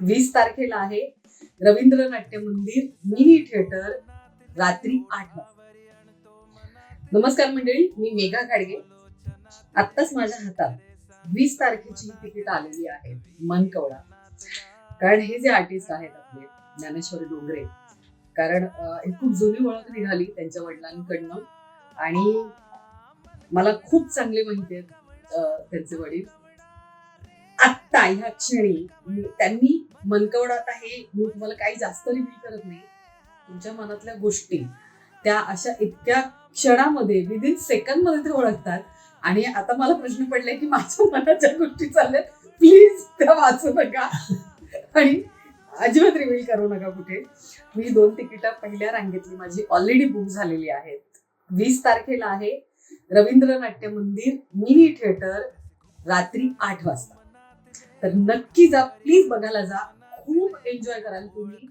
वीस तारखेला आहे रवींद्र नाट्य मंदिर मिनी थिएटर रात्री आठ वाजता नमस्कार मंडळी मी मेघा खाडगे आत्ताच माझ्या हातात वीस तारखेची ही तिकीट आलेली आहे मनकवडा. कारण हे जे आर्टिस्ट आहेत आपले ज्ञानेश्वर डोंगरे कारण एक खूप जुनी ओळख निघाली त्यांच्या वडिलांकडनं आणि मला खूप चांगले माहिती आहेत त्यांचे वडील. आता ह्या क्षणी. त्यांनी मनकवडात आहे. हे मी तुम्हाला काही जास्त रिव्हील करत नाही. तुमच्या मनातल्या गोष्टी त्या अशा इतक्या क्षणामध्ये विदिन सेकंदमध्ये ते ओळखतात. आणि आता मला प्रश्न पडलाय की माझ्या मनाच्या गोष्टी चालल्या प्लीज त्या वाचू नका. आणि अजिबात रिव्हील करू नका कुठे. मी दोन तिकीटं पहिल्या रांगेतली माझी ऑलरेडी बुक झालेली आहेत. वीस तारखेला आहे रवींद्र नाट्य मंदिर मिनी थिएटर रात्री आठ वाजता. तर नक्की जा प्लीज बघायला जा. खूप एन्जॉय कराल तुम्ही.